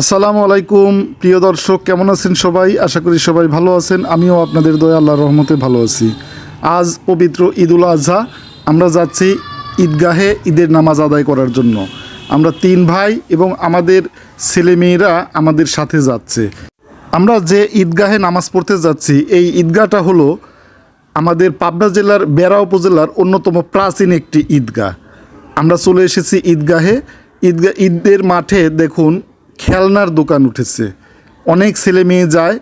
আসসালামু আলাইকুম। প্রিয় দর্শক, কেমন আছেন সবাই? আশা করি সবাই ভালো আছেন। আমিও আপনাদের দয়া আল্লাহর রহমতে ভালো আছি। আজ পবিত্র ঈদুল আজহা। আমরা যাচ্ছি ঈদগাহে ঈদের নামাজ আদায় করার জন্য। আমরা তিন ভাই এবং আমাদের ছেলেমেয়েরা আমাদের সাথে যাচ্ছে। আমরা যে ঈদগাহে নামাজ পড়তে যাচ্ছি, এই ঈদগাহটা হলো আমাদের পাবনা জেলার বেড়া উপজেলার অন্যতম প্রাচীন একটি ঈদগাহ। আমরা চলে এসেছি ঈদগাহে। ঈদগাহ ঈদের মাঠে দেখুন খেলনার দোকান উঠেছে। অনেক ছেলে মেয়ে যায়,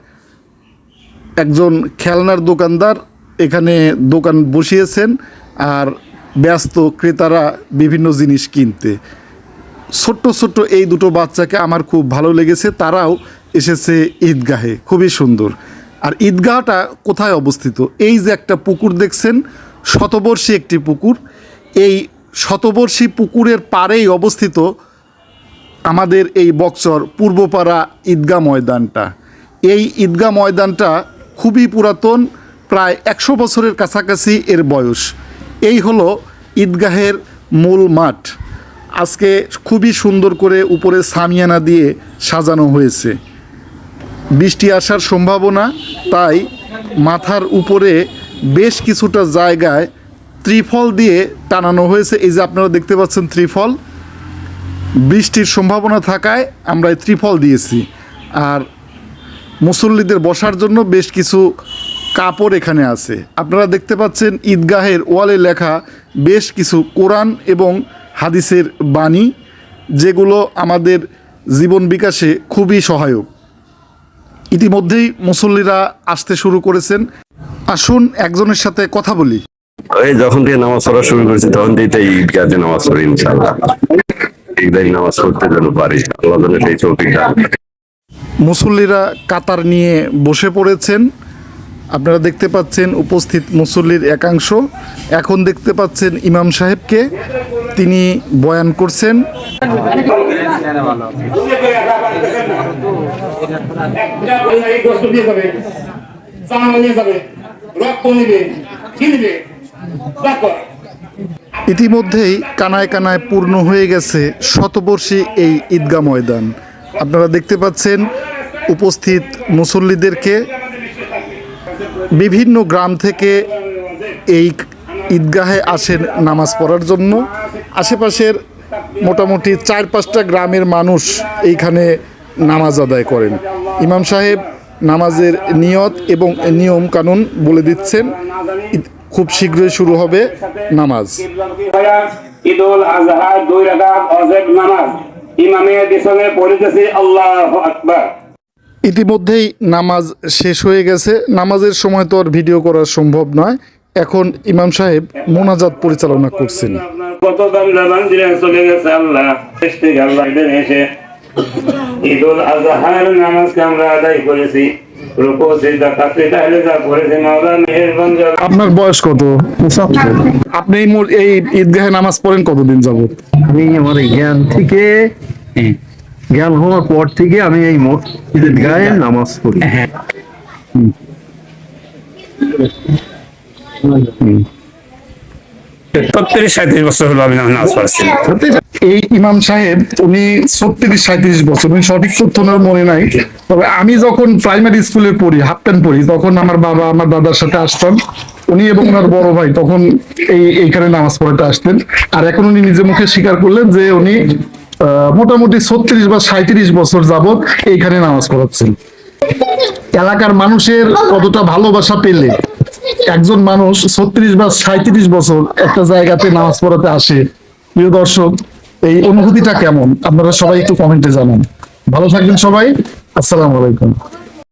একজন খেলনার দোকানদার এখানে দোকান বসিয়েছেন আর ব্যস্ত ক্রেতারা বিভিন্ন জিনিস কিনতে। ছোট্ট ছোট্ট এই দুটো বাচ্চাকে আমার খুব ভালো লেগেছে, তারাও এসেছে ঈদগাহে, খুবই সুন্দর। আর ঈদগাহটা কোথায় অবস্থিত? এই যে একটা পুকুর দেখছেন, শতবর্ষী একটি পুকুর, এই শতবর্ষী পুকুরের পাড়েই অবস্থিত আমাদের এই বক্সর পূর্বপাড়া ঈদগাহ ময়দানটা। এই ঈদগাহ ময়দানটা খুবই পুরাতন, প্রায় একশো বছরের কাছাকাছি এর বয়স। এই হলো ঈদগাহের মূল মাঠ। আজকে খুবই সুন্দর করে উপরে সামিয়ানা দিয়ে সাজানো হয়েছে। বৃষ্টি আসার সম্ভাবনা, তাই মাথার উপরে বেশ কিছুটা জায়গায় ত্রিফল দিয়ে টানানো হয়েছে। এই যে আপনারা দেখতে পাচ্ছেন ত্রিফল বৃষ্টির সম্ভাবনা থাকায় আমরা এই ত্রিফল দিয়েছি। আর মুসল্লিদের বসার জন্য বেশ কিছু কাপড় এখানে আছে। আপনারা দেখতে পাচ্ছেন ঈদগাহের ওয়ালে লেখা বেশ কিছু কোরআন এবং হাদিসের বাণী, যেগুলো আমাদের জীবন বিকাশে খুবই সহায়ক। ইতিমধ্যেই মুসল্লিরা আসতে শুরু করেছেন। আসুন একজনের সাথে কথা বলি। যখন থেকে নামাজ পড়া শুরু করেছি, তখন থেকে ঈদগাহে নামাজ পড়ি ইনশাল্লাহ নামাজ পড়তে যেন পারি। আল্লাহ যেন সেই চৌকি মুসল্লিরা কাতার নিয়ে বসে পড়েছেন। আপনারা দেখতে পাচ্ছেন উপস্থিত মুসল্লির একাংশ। এখন দেখতে পাচ্ছেন ইমাম সাহেবকে। তিনি বয়ান করছেন। যাবে রক্ত নিবে ইতিমধ্যেই কানায় কানায় পূর্ণ হয়ে গেছে শতবর্ষী এই ঈদগাহ ময়দান। আপনারা দেখতে পাচ্ছেন উপস্থিত মুসল্লিদেরকে বিভিন্ন গ্রাম থেকে এই ঈদগাহে আসেন নামাজ পড়ার জন্য। আশেপাশের মোটামুটি চার পাঁচটা গ্রামের মানুষ এইখানে নামাজ আদায় করেন। ইমাম সাহেব নামাজের নিয়ত এবং নিয়ম কানুন বলে দিচ্ছেন। খুব শীঘ্রই শুরু হবে নামাজ। ঈদুল আজহা দুই রাকাত অজেব নামাজ। ইমামের পিছনে পড়িতেছে আল্লাহু আকবার। ইতিমধ্যেই নামাজ শেষ হয়ে গেছে। নামাজের সময় তো আর ভিডিও করা সম্ভব নয়। এখন ইমাম সাহেব মোনাজাত পরিচালনা করছেন। আপনার কত চলে গেছে আল্লাহ। আল্লাহ এসে ঈদুল আজহার নামাজকে আমরা আদায় করেছি। আপনার বয়স কত? আপনি এই ঈদগাহে নামাজ পড়েন কতদিন যাবত আমি আমার জ্ঞান থেকে জ্ঞান হওয়ার পর থেকে আমি এই ঈদগাহে নামাজ পড়ি। ছত্রিশ সাঁত্রিশ বছর হলো আমি নামাজ পড়াচ্ছি এই ইমাম সাহেব, উনি ছত্রিশ সাঁত্রিশ বছর, উনি সঠিক তথ্য মনে নাই। তবে আমি যখন প্রাইমারি স্কুলে পড়ি হাফ প্যান্ট পড়ি, তখন আমার বাবা, আমার দাদার সাথে আসতাম। উনি এবং ওনার বড় ভাই তখন এই, এইখানে নামাজ পড়াতে আসতেন। আর এখন উনি নিজে মুখে স্বীকার করলেন যে উনি মোটামুটি ছত্রিশ বা সাঁত্রিশ বছর যাবত এইখানে নামাজ পড়াচ্ছেন। এলাকার মানুষের কতটা ভালোবাসা পেলে? একজন মানুষ ছত্রিশ বা সাঁত্রিশ বছর একটা জায়গাতে নামাজ পড়াতে আসে। প্রিয় দর্শক এই অনুভূতিটা কেমন? আপনারা সবাই একটু কমেন্টে জানান। ভালো থাকবেন সবাই। আসসালামু আলাইকুম।